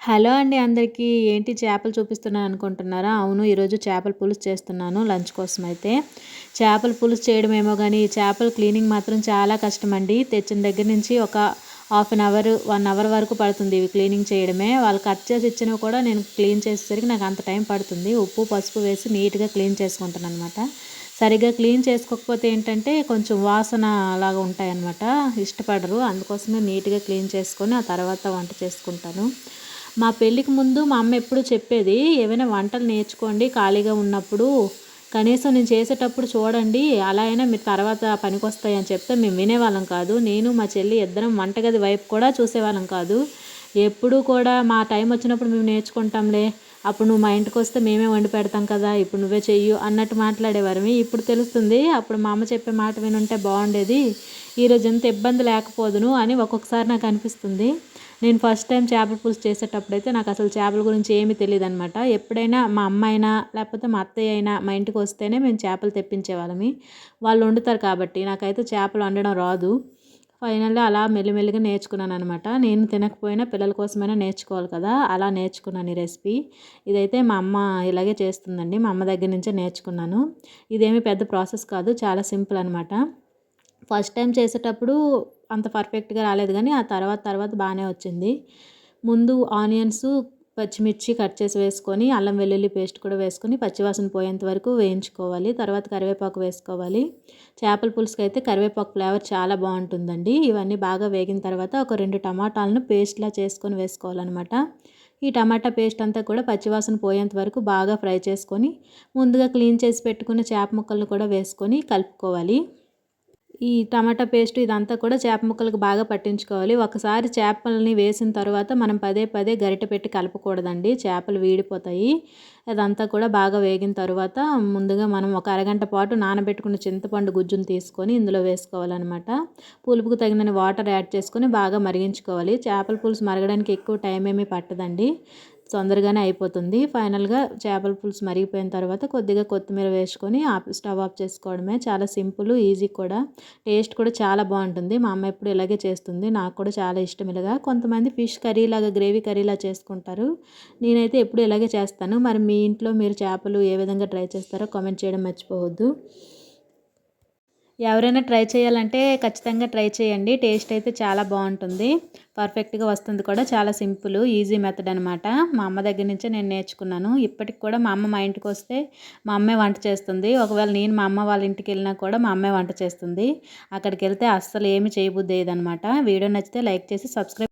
Hello అండి అందరికీ. ఏంటి చేపలు చూపిస్తున్నాను అనుకుంటున్నారా? అవును ఈరోజు చేపల పులుసు చేస్తున్నాను లంచ్ కోసం అయితే. చేపల పులుసు చేయడం ఏమో కానీ చేపల క్లీనింగ్ మాత్రం చాలా కష్టం అండి తెచ్చిన దగ్గర నుంచి ఒక half an hour one hour వరకు పడుతుంది ఇవి క్లీనింగ్ చేయడమే. వాళ్ళు కట్ చేసి ఇచ్చినవి కూడా నేను క్లీన్ చేసేసరికి నాకు అంత టైం పడుతుంది. ఉప్పు పసుపు వేసి నీట్గా క్లీన్ చేసుకుంటాను అనమాట సరిగ్గా క్లీన్ చేసుకోకపోతే ఏంటంటే కొంచెం వాసన అలాగా ఉంటాయన్నమాట. ఇష్టపడరు. అందుకోసమే నీట్గా క్లీన్ చేసుకొని ఆ తర్వాత వంట చేసుకుంటాను. మా పెళ్ళికి ముందు మా అమ్మ ఎప్పుడు చెప్పేది ఏమైనా వంటలు నేర్చుకోండి ఖాళీగా ఉన్నప్పుడు. కనీసం నేను చేసేటప్పుడు చూడండి అలా అయినా మీరు తర్వాత పనికొస్తాయి అని చెప్తే మేము వినేవాళ్ళం కాదు. నేను మా చెల్లి ఇద్దరం వంటగది వైపు కూడా చూసేవాళ్ళం కాదు. ఎప్పుడూ కూడా మా టైం వచ్చినప్పుడు మేము నేర్చుకుంటాంలే. అప్పుడు నువ్వు మా ఇంటికి వస్తే మేమే వండి పెడతాం కదా ఇప్పుడు నువ్వే చెయ్యు అన్నట్టు మాట్లాడేవారమే ఇప్పుడు తెలుస్తుంది అప్పుడు మా అమ్మ చెప్పే మాట వినుంటే బాగుండేది. ఈరోజు ఎంత ఇబ్బంది లేకపోదును అని ఒక్కొక్కసారి నాకు అనిపిస్తుంది. నేను ఫస్ట్ టైం చేపల పులుసు చేసేటప్పుడు అయితే నాకు అసలు చేపల గురించి ఏమీ తెలియదు అనమాట ఎప్పుడైనా మా అమ్మ అయినా లేకపోతే మా అత్తయ్య అయినా మా ఇంటికి వస్తేనే మేము చేపలు తెప్పించేవాళ్ళమి. వాళ్ళు వండుతారు కాబట్టి నాకైతే చేపలు వండడం రాదు. ఫైనల్గా అలా మెల్లిమెల్లిగా నేర్చుకున్నాను అనమాట నేను తినకపోయినా పిల్లల కోసమైనా నేర్చుకోవాలి కదా అలా నేర్చుకున్నాను ఈ రెసిపీ ఇదైతే మా అమ్మ ఇలాగే చేస్తుందండి. మా అమ్మ దగ్గర నుంచే నేర్చుకున్నాను. ఇదేమీ పెద్ద ప్రాసెస్ కాదు చాలా సింపుల్ అనమాట ఫస్ట్ టైం చేసేటప్పుడు అంత పర్ఫెక్ట్గా రాలేదు కానీ ఆ తర్వాత తర్వాత బాగానే వచ్చింది. ముందు ఆనియన్స్ పచ్చిమిర్చి కట్ చేసి వేసుకొని అల్లం వెల్లుల్లి పేస్ట్ కూడా వేసుకొని పచ్చివాసన పోయేంత వరకు వేయించుకోవాలి. తర్వాత కరివేపాకు వేసుకోవాలి. చేపల పులుసుకి అయితే కరివేపాకు ఫ్లేవర్ చాలా బాగుంటుందండి. ఇవన్నీ బాగా వేగిన తర్వాత ఒక రెండు టమాటాలను పేస్ట్లా చేసుకొని వేసుకోవాలన్నమాట. ఈ టమాటా పేస్ట్ అంతా కూడా పచ్చివాసన పోయేంత వరకు బాగా ఫ్రై చేసుకొని ముందుగా క్లీన్ చేసి పెట్టుకున్న చేప ముక్కలను కూడా వేసుకొని కలుపుకోవాలి. ఈ టమాటా పేస్ట్ ఇదంతా కూడా చేప ముక్కలకు బాగా పట్టించుకోవాలి. ఒకసారి చేపలని వేసిన తర్వాత మనం పదే పదే గరిటె పెట్టి కలపకూడదండి. చేపలు వీడిపోతాయి. అదంతా కూడా బాగా వేగిన తర్వాత ముందుగా మనం ఒక అరగంట పాటు నానబెట్టుకున్న చింతపండు గుజ్జును తీసుకొని ఇందులో వేసుకోవాలన్నమాట. పులుపుకు తగిన వాటర్ యాడ్ చేసుకొని బాగా మరిగించుకోవాలి. చేపల పులుసు మరగడానికి ఎక్కువ టైం ఏమీ పట్టదండి. తొందరగానే అయిపోతుంది. ఫైనల్గా చేపల పులుసు మరిగిపోయిన తర్వాత కొద్దిగా కొత్తిమీర వేసుకొని ఆఫ్ స్టవ్ ఆఫ్ చేసుకోవడమే. చాలా సింపుల్ ఈజీ కూడా. టేస్ట్ కూడా చాలా బాగుంటుంది. మా అమ్మ ఎప్పుడు ఇలాగే చేస్తుంది. నాకు కూడా చాలా ఇష్టం ఇలాగా. కొంతమంది ఫిష్ కర్రీ లాగా గ్రేవీ కర్రీలా చేసుకుంటారు. నేనైతే ఎప్పుడు ఇలాగే చేస్తాను. మరి మీ ఇంట్లో మీరు చేపలు ఏ విధంగా ట్రై చేస్తారో కామెంట్ చేయడం మర్చిపోవద్దు. ఎవరైనా ట్రై చేయాలంటే ఖచ్చితంగా ట్రై చేయండి. టేస్ట్ అయితే చాలా బాగుంటుంది. పర్ఫెక్ట్గా వస్తుంది కూడా. చాలా సింపుల్ ఈజీ మెథడ్ అనమాట మా అమ్మ దగ్గర నుంచే నేను నేర్చుకున్నాను. ఇప్పటికి కూడా మా అమ్మ మా ఇంటికి వస్తే మా అమ్మే వంట చేస్తుంది. ఒకవేళ నేను మా అమ్మ వాళ్ళ ఇంటికి వెళ్ళినా కూడా మా అమ్మే వంట చేస్తుంది. అక్కడికి వెళ్తే అస్సలు ఏమి చేయబుద్ది అనమాట వీడియో నచ్చితే లైక్ చేసి సబ్స్క్రైబ్